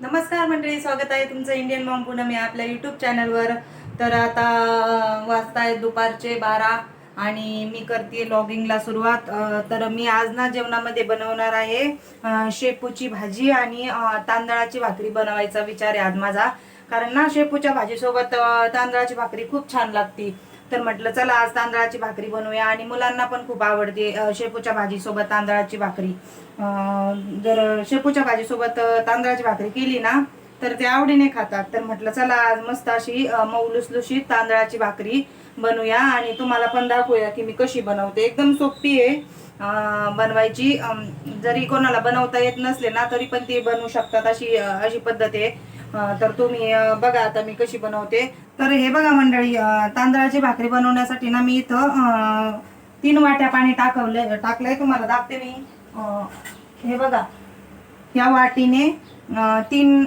नमस्कार मंडळी स्वागत आहे तुमचं इंडियन मॉम पूनम या आपल्या युट्यूब चॅनलवर तर आता वाजता आहेत दुपारचे बारा आणि मी करते लॉगिंगला सुरुवात. तर मी आज ना जेवणामध्ये बनवणार आहे शेपूची भाजी आणि तांदळाची भाकरी बनवायचा विचार आहे आज माझा. कारण ना शेपूच्या भाजीसोबत तांदळाची भाकरी खूप छान लागते. तर म्हटलं चला आज तांदळाची भाकरी बनवूया आणि मुलांना पण खूप आवडते शेपूच्या भाजीसोबत तांदळाची भाकरी. जर शेपूच्या भाजीसोबत तांदळाची भाकरी केली ना तर ते आवडीने खातात. तर म्हटलं चला आज मस्त अशी मऊ लुसलुशीत तांदळाची भाकरी बनवूया आणि तुम्हाला पण दाखवूया की मी कशी बनवते. एकदम सोपी आहे बनवायची. जरी कोणाला बनवता येत नसले ना तरी पण ती बनवू शकतात अशी अशी पद्धत आहे. तर तुम्ही बघा आता मी कशी बनवते. तर हे बघा मंडळी तांदळाची भाकरी बनवण्यासाठी ना मी इथं तीन वाट्या पाणी टाकवलंय टाकलंय. तुम्हाला दाखते मी. हे बघा. या वाटीने तीन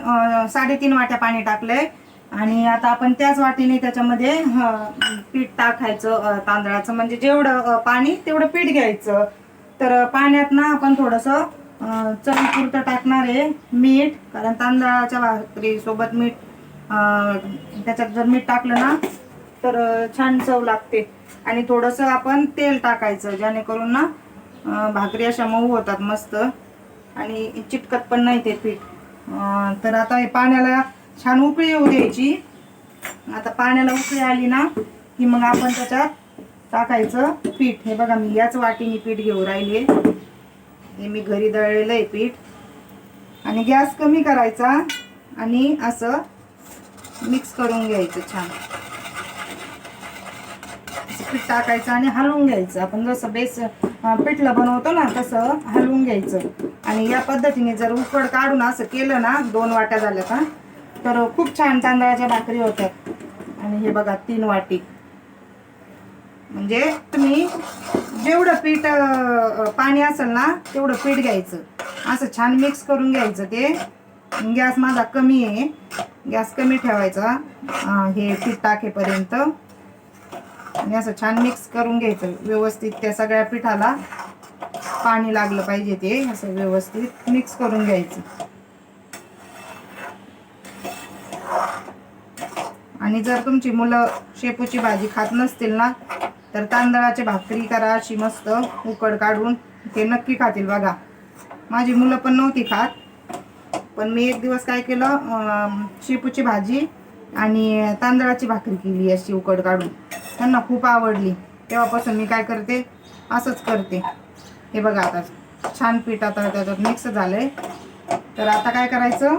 साडेतीन वाट्या पाणी टाकलंय. आणि आता आपण त्याच वाटीने त्याच्यामध्ये पीठ टाकायचं तांदळाचं. म्हणजे जेवढं पाणी तेवढं पीठ घ्यायचं. तर पाण्यात ना आपण थोडंसं चवीपुरतं टाकणार आहे मीठ. कारण तांदळाच्या भाकरीसोबत मीठ त्याच्यात जर मीठ टाकलं ना तर छान चव लागते. आणि थोडंसं आपण तेल टाकायचं जेणेकरून ना भाकरी अशा मऊ होतात मस्त. आणि चिटकत पण नाही ते पीठ. तर आता हे पाण्याला छान उकळी येऊ द्यायची. आता पाण्याला उकळी आली ना की मग आपण त्याच्यात टाकायचं पीठ. हे बघा मी याच वाटीने पीठ घेऊ राहिले हे मी घरी दळलेलं आहे पीठ. आणि गॅस कमी करायचा आणि असं मिक्स करून घ्यायचं छान. पीठ टाकायचं आणि हलवून घ्यायचं. आपण जसं बेस पिठलं बनवतो ना तसं हलवून घ्यायचं. आणि या पद्धतीने जर उकड काढून असं केलं ना दोन वाट्या झाल्या का तर खूप छान तांदळाच्या भाकरी होतात आणि हे बघा तीन वाटी. म्हणजे तुम्ही जेवढं पीठ पाणी असेल ना तेवढं पीठ घ्यायचं. असं छान मिक्स करून घ्यायचं ते. गॅस माझा कमी आहे. गॅस कमी ठेवायचा. हे पीठ टाकेपर्यंत. आणि असं छान मिक्स करून घ्यायचं. व्यवस्थित त्या सगळ्या पिठाला पाणी लागलं पाहिजे ते. असं व्यवस्थित मिक्स करून घ्यायचं. आणि जर तुमची मुलं शेपूची भाजी खात नसतील ना तर तांदळाची भाकरी करा अशी मस्त उकड काढून ते नक्की खातील बघा. माझी मुलं पण नव्हती खात पण मी एक दिवस काय केलं शेपूची भाजी आणि तांदळाची भाकरी केली अशी उकड काढून. त्यांना खूप आवडली. तेव्हापासून मी काय करते? असंच करते. हे बघा आता छान पीठ आता त्याच्यात मिक्स झालंय. तर आता काय करायचं?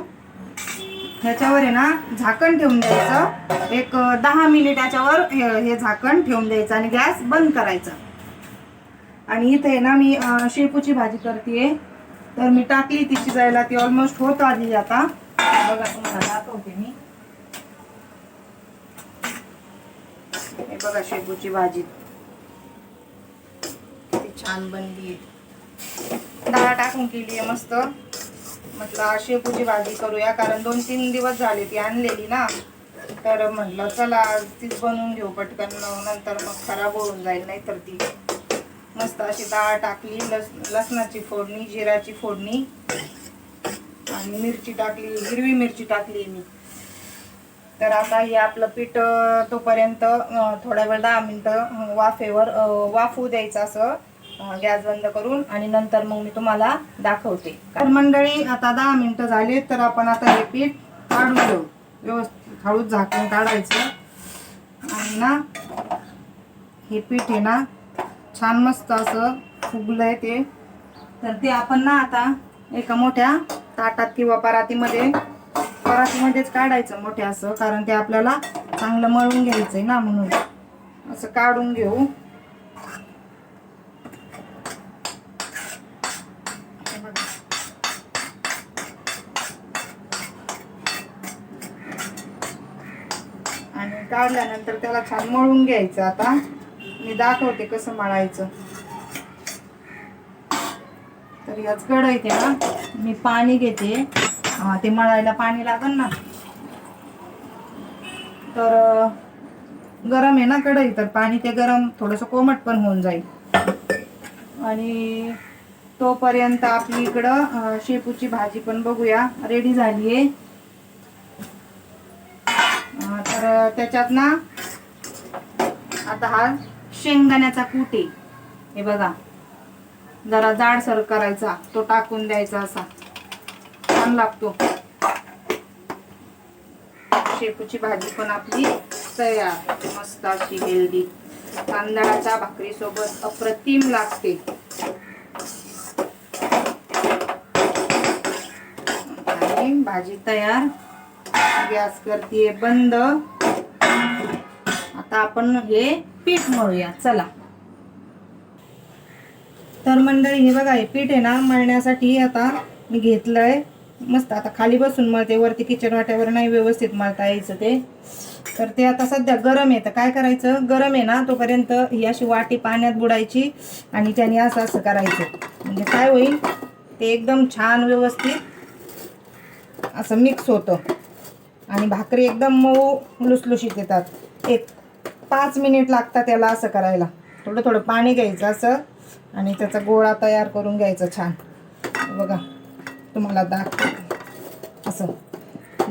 ह्याच्यावर आहे ना झाकण ठेवून द्यायचं. एक दहा मिनिट याच्यावर हे हे झाकण ठेवून द्यायचं आणि गॅस बंद करायचा. आणि इथे आहे ना मी शेपूची भाजी करते तर मी टाकली ती शिजायला ती ऑलमोस्ट होत आली आता. बघा तुम्हाला दाखवते मी. बघा शेपूची भाजी. किती छान बनली. डाळ टाकून केली आहे मस्त. म्हटलं शेपूची भाजी करूया. कारण दोन तीन दिवस झाले ती आणलेली ना. तर म्हटलं चला तीच बनवून घेऊ पटकन. नंतर मग खराब होऊन जाईल नाही तर ती. मस्त अशी डाळ टाकली लस लसणाची फोडणी जिराची फोडणी. आणि मिरची टाकली हिरवी मिरची टाकली मी. तर आता हे आपलं पीठ तोपर्यंत थोडा थोड्या वेळ दहा मिनटं वाफेवर वाफू द्यायचं असं गॅस बंद करून आणि नंतर मग मी तुम्हाला दाखवते. तर मंडळी आता दहा मिनटं झाली तर आपण आता हे पीठ काढून घेऊ. व्यवस्थित हळूच झाकून काढायचं. आणि ना हे पीठ आहे ना छान मस्त असं फुगलंय ते. तर ते आपण ना आता एका मोठ्या ताटात किंवा परातीमध्ये परातीमध्येच काढायचं मोठ्या असं कारण ते आपल्याला चांगलं मळून घ्यायचंय ना म्हणून. असं काढून घेऊ. आणि काढल्यानंतर त्याला छान मळून घ्यायचं आता. मी दाखवते कसं मळायचं. तर याच कढईत आहे ना मी पाणी घेते. हा ते मळायला पाणी लागेल ना. तर गरम आहे ना कढई तर पाणी ते गरम थोडंसं कोमट पण होऊन जाईल. आणि तोपर्यंत आपली इकडं शेपूची भाजी पण बघूया. रेडी झाली आहे. तर त्याच्यात ना आता हा शेंगदाण्याचा कुटे हे बघा. जरा जाडसर करायचा तो टाकून द्यायचा असा. छान लागतो. शेपूची भाजी पण आपली तयार मस्त अशी हेल्दी तांदळाच्या भाकरी सोबत अप्रतिम लागते. भाजी तयार गॅस करते बंद. आता आपण हे पीठ मळूया चला. तर मंडळी हे बघा हे पीठ आहे ना मळण्यासाठी आता मी घेतलंय मस्त आता खाली बसून मळते वरती किचन वाट्यावर नाही व्यवस्थित मळता यायचं ते. तर ते आता सध्या गरम आहे. तर काय करायचं? गरम आहे ना तोपर्यंत ही अशी वाटी पाण्यात बुडायची आणि त्याने असं असं करायचं. म्हणजे काय होईल? ते एकदम छान व्यवस्थित असं मिक्स होतं. आणि भाकरी एकदम मऊ लुसलुशीत येतात. एक पाच मिनिट लागतात त्याला असं करायला. थोडं थोडं पाणी घ्यायचं असं आणि त्याचा गोळा तयार करून घ्यायचा छान. बघा तुम्हाला दाखवते. असं.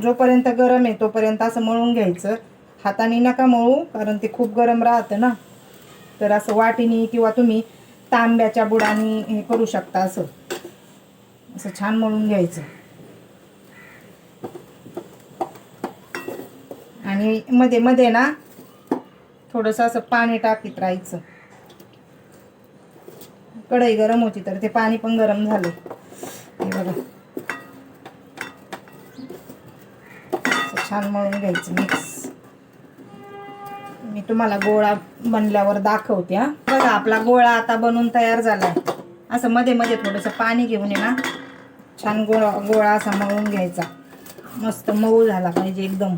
जोपर्यंत गरम आहे तोपर्यंत असं मळून घ्यायचं. हाताने नका मळू कारण ते खूप गरम राहतं ना. तर असं वाटीने किंवा तुम्ही तांब्याच्या बुडाने हे करू शकता असं. असं छान मळून घ्यायचं. आणि मध्ये मध्ये ना थोडंसं असं पाणी टाकीत राहायचं. कढई गरम होती तर ते पाणी पण गरम झालं. छान मळून घ्यायचं मिक्स मी तुम्हाला गोळा बनल्यावर दाखवते हा. बघा आपला गोळा आता बनून तयार झालाय. असं मध्ये मध्ये थोडंसं पाणी घेऊन ये ना. छान गोळा गोळा असा मळून घ्यायचा. मस्त मऊ झाला पाहिजे एकदम.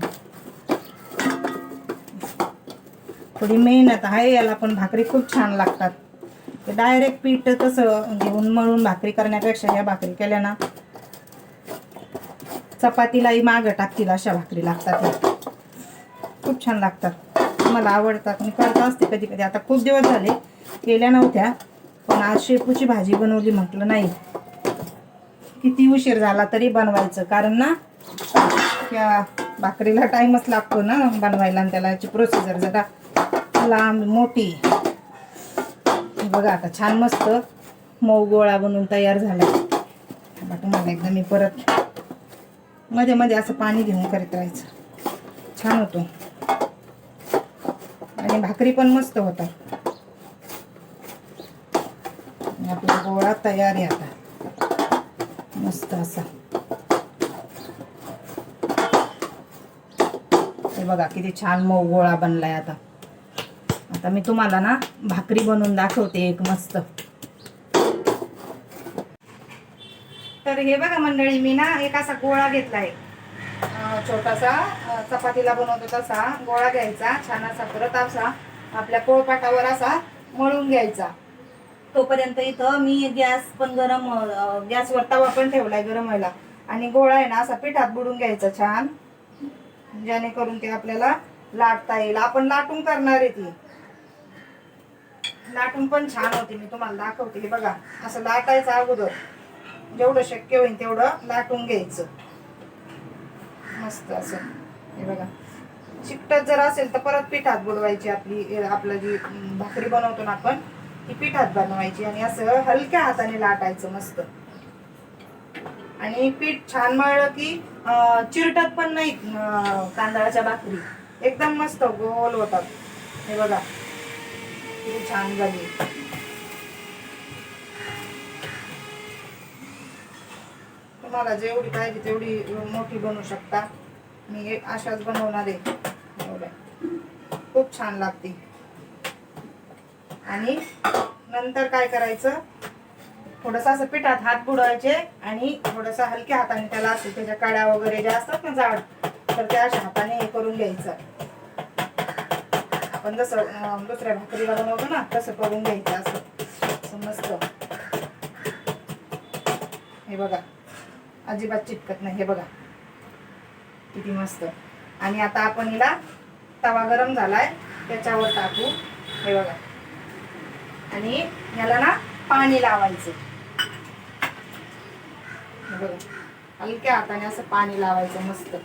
थोडी मेहनत आहे याला पण भाकरी खूप छान लागतात. ते डायरेक्ट पीठ तसं घेऊन मळून भाकरी करण्यापेक्षा या भाकरी केल्या ना चपातीलाही मागं टाकतील अशा भाकरी लागतात खूप छान लागतात. मला आवडतात मी करत असते कधी कधी. आता खूप दिवस झाले केल्या नव्हत्या पण आज शेपूची भाजी बनवली म्हटलं नाही. किती उशीर झाला तरी बनवायचं. कारण ना त्या भाकरीला टाईमच लागतो ना बनवायला आणि त्याला याची प्रोसिजर जरा लांब मोठी. बघा आता छान मस्त मऊ गोळा बनवून तयार झाला. आता तुम्हाला एकदा मी परत मध्ये मध्ये असं पाणी घेऊन करत राहायचं. छान होतो. आणि भाकरी पण मस्त होतात. आपला गोळा तयार आहे आता. मस्त असा. हे बघा किती छान मऊ गोळा बनलाय आता. आता मी तुम्हाला ना भाकरी बनवून दाखवते एक मस्त. तर हे बघा मंडळी मी ना एक असा गोळा घेतलाय. छोटासा चपातीला बनवतो तसा गोळा घ्यायचा छान असा परत असा आपल्या पोळपाटावर असा मळून घ्यायचा. तोपर्यंत इथं मी गॅस पण गरम गॅसवर तवा पण ठेवलाय गरम व्हायला. आणि गोळा आहे ना असा पिठात बुडून घ्यायचा छान. जेणेकरून ते आपल्याला लाटता येईल. आपण लाटून करणार आहे ती. लाटून पण छान होती मी तुम्हाला दाखवते. बघा असं लाटायचं अगोदर. जेवढं शक्य होईल तेवढं लाटून घ्यायचं. मस्त असं. हे बघा. चिकटत जर असेल तर परत पिठात बुडवायची आपली आपलं जी भाकरी बनवतो ना आपण ती पिठात बनवायची आणि असं हलक्या हाताने लाटायचं मस्त. आणि पीठ छान मळलं की चिरटत पण नाही तांदळाच्या भाकरी. एकदम मस्त गोल होतात. हे बघा. किती छान झाली. तुम्हाला जेवढी पाहिजे तेवढी मोठी बनवू शकता. मी अशाच बनवणार आहे. एवढ्या. खूप छान लागते. आणि नंतर काय करायचं? थोडस असं पिठात हात बुडवायचे आणि थोडस हलक्या हाताने त्याला असते त्याच्या काड्या वगैरे ज्या असतात ना जाड तर त्या अशा हाताने हे करून घ्यायचं. आपण जसं दुसऱ्या भाकरीला बनवतो ना तसं करून घ्यायचं असं. असं मस्त. हे बघा. अजिबात चिटकत नाही. हे बघा. किती मस्त. आणि आता आपण हिला तवा गरम झालाय. त्याच्यावर टाकू. हे बघा. आणि याला ना पाणी लावायचं. बघा. हलक्या हाताने असं पाणी लावायचं मस्त.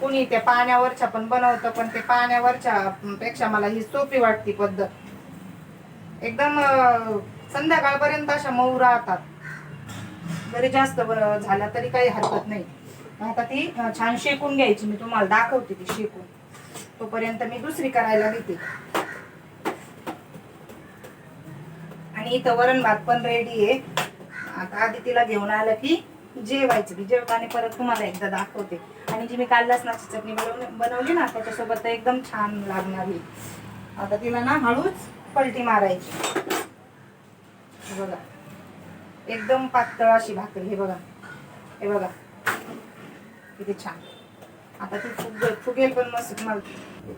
कुणी त्या पाण्यावरच्या पण बनवतं पण ते पाण्यावरच्या पेक्षा मला ही सोपी वाटती पद्धत. एकदम संध्याकाळपर्यंत अशा मऊ राहतात. जरी जास्त झाला तरी काही हरकत नाही. आता ती छान शेकून घ्यायची. मी तुम्हाला दाखवते ती शेकून. तोपर्यंत मी दुसरी करायला घेते. आणि इथं वरण भात पण रेडी आहे. आता आधी तिला घेऊन आलं की जेवायचं. मी जेवताना परत तुम्हाला एकदा दाखवते. आणि जी मी काल लसणाची चटणी बनवली बनवली ना त्याच्यासोबत एकदम छान लागणार ही आता तिला ना हळूच पलटी मारायची. बघा. एकदम पातळ अशी भाकरी. हे बघा. हे बघा. किती छान. आता ती फुग फुगेल पण मस्त तुम्हाला.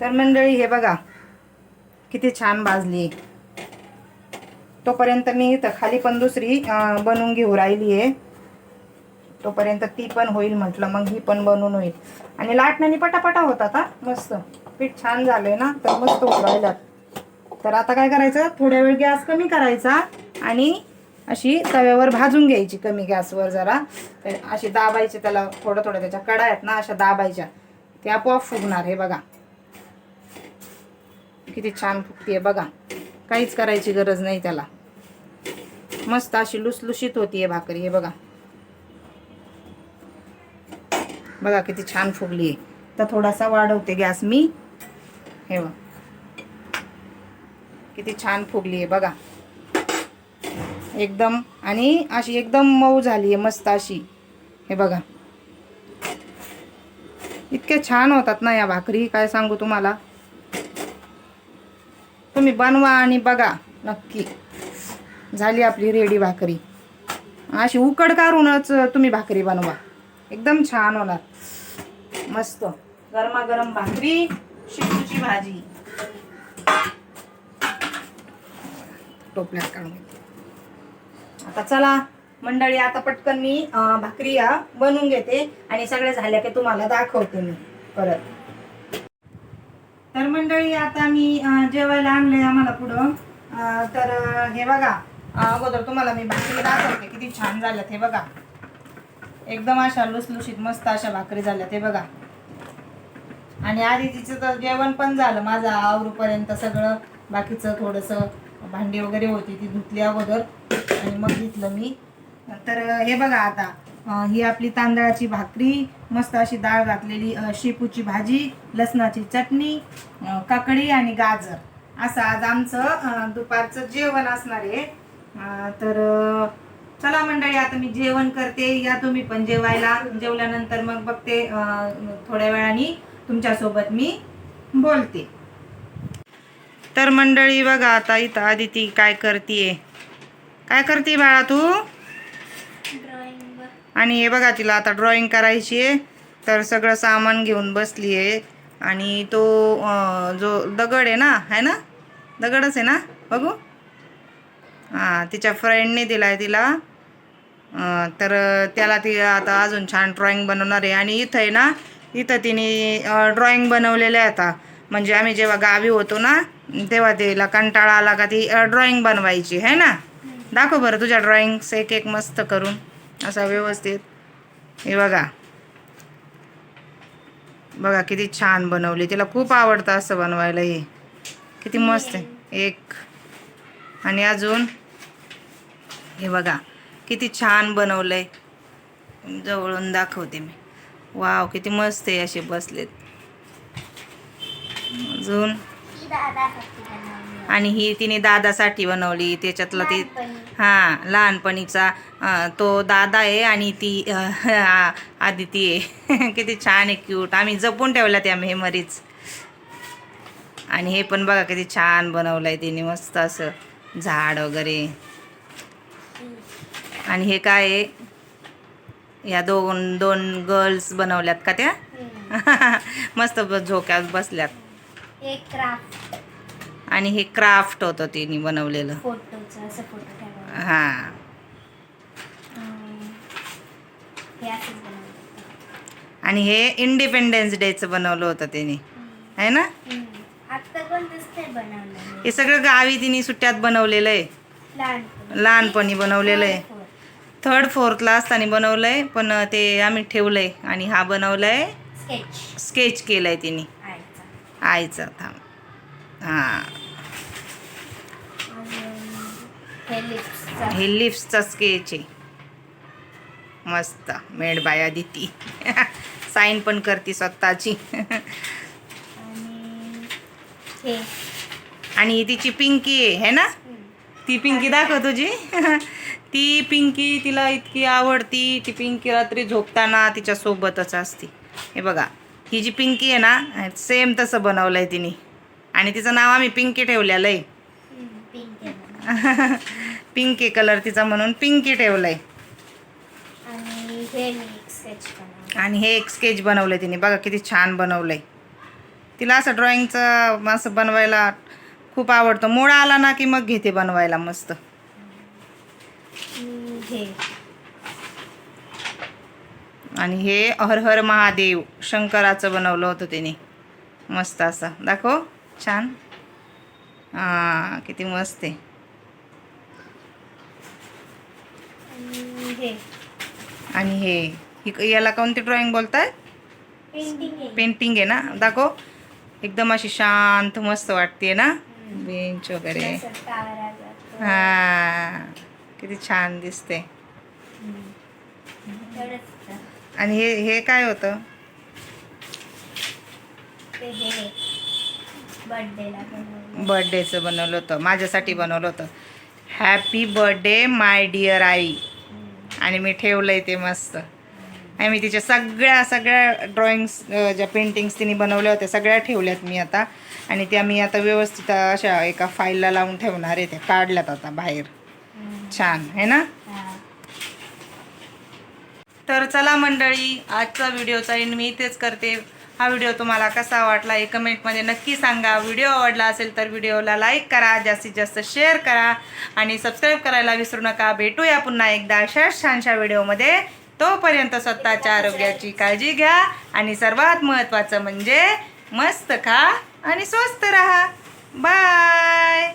तर मंडळी हे बघा. किती छान भाजली. तोपर्यंत मी इथं खाली पण दुसरी बनवून घेऊ राहिली आहे. तोपर्यंत ती पण होईल म्हटलं मग ही पण बनवून होईल. आणि लाटण्याने पटापटा होतात हा मस्त. पीठ छान झालंय ना तर मस्त होऊ राहिल्यात. तर आता काय करायचं? थोड्या वेळ गॅस कमी करायचा आणि अशी तव्यावर भाजून घ्यायची कमी गॅसवर जरा. तर अशी दाबायची त्याला थोडं थोडं त्याच्या कडा आहेत ना अशा दाबायच्या. ते आपोआप फुगणार हे बघा. किती छान फुगते बघा. काहीच करायची गरज नाही त्याला. मस्त अशी लुसलुशीत होतीये भाकरी हे बघा. बघा किती छान फुगली आहे तर थोडासा वाढवते गॅस मी. हे बघ. किती छान फुगली आहे बघा. एकदम आणि अशी एकदम मऊ झाली आहे मस्त अशी. हे बघा. इतके छान होतात ना या भाकरी काय सांगू तुम्हाला? तुम्ही बनवा आणि बघा नक्की. झाली आपली रेडी भाकरी. अशी उकड काढूनच तुम्ही भाकरी बनवा. एकदम छान होणार. मस्त. गरमागरम भाकरी शेपूची भाजी. टोपल्यात काढून घेते. आता चला मंडळी आता पटकन मी भाकरी या बनवून घेते आणि सगळ्या झाल्या की तुम्हाला दाखवते मी परत. तर मंडळी आता मी जेवायला आणले आम्हाला पुढं. तर हे बघा अगोदर तुम्हाला मी भाकरी दाखवते किती छान झाल्यात हे बघा. एकदम अशा लुसलुशीत मस्त अशा भाकरी झाल्यात हे बघा. आणि आधी तिचं तर जेवण पण झालं माझं आवरूपर्यंत सगळं. बाकीचं थोडंसं भांडी वगैरे होती ती धुतली अगोदर. आणि मग घेतलं मी. तर हे बघा आता ही आपली तांदळाची भाकरी मस्त अशी डाळ घातलेली शेपूची भाजी लसणाची चटणी काकडी आणि गाजर. असं आज आमचं दुपारचं जेवण असणार आहे. तर चला मंडळी आता मी जेवण करते. या तुम्ही पण जेवायला. जेवल्यानंतर मग बघते थोड्या वेळाने तुमच्यासोबत मी बोलते. तर मंडळी बघा आता इथं आदिती काय करते काय करते बाळा तू? आणि हे बघा तिला आता ड्रॉइंग करायची आहे. तर सगळं सामान घेऊन बसली आहे. आणि तो जो दगड आहे ना आहे ना? दगडच आहे ना? बघू. हां तिच्या फ्रेंडने दिला आहे तिला. तर त्याला ती आता अजून छान ड्रॉइंग बनवणार आहे. आणि इथं आहे ना इथं तिने ड्रॉइंग बनवलेलं आहे आता. म्हणजे आम्ही जेव्हा गावी होतो ना तेव्हा तिला कंटाळा आला का ती ड्रॉइंग बनवायची है ना? दाखव बरं तुझ्या ड्रॉइंग्स एक एक मस्त करून. असा व्यवस्थित. हे बघा. बघा किती छान बनवली. तिला खूप आवडतं असं बनवायला हे. किती मस्त आहे. एक. आणि अजून? हे बघा. किती छान बनवलंय. जवळून दाखवते मी. वाव किती मस्त आहे असे बसलेत. अजून? आणि ही तिने दादासाठी बनवली. त्याच्यातला ती हां लहानपणीचा तो दादा आहे आणि ती आदिती आहे. किती छान आहे क्यूट आम्ही जपून ठेवल्या त्या मेमरीज आणि हे पण बघा किती छान बनवलं आहे तिने. मस्त असं झाड वगैरे. आणि हे काय आहे? या दोन दोन गर्ल्स बनवल्यात का त्या? मस्त झोक्यात बसल्यात. एक क्राफ्ट आणि हे क्राफ्ट होतं तिने बनवलेलं. फोटोचं असं फोटो ठेवायला हां. हे असंच बनवलं. आणि हे इंडिपेंडन्स डेचं बनवलं होतं तिने. आहे ना? आत्ता बनवलं हे सगळं गावी तिने सुट्ट्यात बनवलेलं आहे. लहानपणी. लहानपणी बनवलेलं आहे. थर्ड फोर्थला असताना बनवलंय पण ते आम्ही ठेवलंय आणि हा बनवलाय स्केच स्केच केलाय तिने. आयचा आईचा थांब. हां अजून हे लिप्सचा स्केच आहे. मस्त. मेड बाय दिती साईन पण करते स्वतःची. आणि तिची पिंकी आहे है ना. ती पिंकी दाखव तुझी. ती पिंकी तिला इतकी आवडती. ती पिंकी रात्री झोपताना तिच्या सोबतच असते. हे बघा. ही जी पिंकी आहे ना सेम तसं बनवलं आहे तिने. आणि तिचं नाव आम्ही पिंकी ठेवलेलं आहे. पिंक कलर तिचा म्हणून पिंकी ठेवलं आहे आणि हे एक स्केच बनवलं आहे तिने. बघा किती छान बनवलं आहे तिला असं ड्रॉइंगचं असं बनवायला खूप आवडतं. मोड आला ना की मग घेते बनवायला मस्त. आणि हे. हे हर हर महादेव शंकराचं बनवलं होतं त्याने मस्त असं. दाखव. छान. हां किती मस्त आहे. आणि हे. हे. याला कोणती ड्रॉइंग बोलताय? पेंटिंग आहे. ना? दाखव. एकदम अशी शांत मस्त वाटते ना? बेंच वगैरे. हां. किती छान दिसते. आणि हे हे काय होतं? बर्थडेचं बनवलं होतं. माझ्यासाठी बनवलं होतं. हॅपी बर्थडे माय डिअर आई. आणि मी ठेवलं आहे ते मस्त. आणि मी तिच्या सगळ्या सगळ्या ड्रॉइंग्स ज्या पेंटिंग्स तिने बनवल्या होत्या सगळ्या ठेवल्यात मी आता. आणि त्या मी आता व्यवस्थित अशा एका फाईलला लावून ठेवणार आहे त्या काढल्यात आता बाहेर. छान आहे ना? तर चला मंडळी आजचा व्हिडिओचा एंड मी इथेच करते. हा व्हिडिओ तुम्हाला कसा वाटला हे कमेंटमध्ये नक्की सांगा. व्हिडिओ आवडला असेल तर व्हिडिओला लाईक करा जास्तीत जास्त शेअर करा आणि सबस्क्राईब करायला विसरू नका. भेटूया पुन्हा एकदा अशाच छानशा व्हिडिओमध्ये तोपर्यंत स्वतःच्या आरोग्याची काळजी घ्या आणि सर्वात महत्त्वाचं म्हणजे मस्त खा आणि स्वस्त राहा. बाय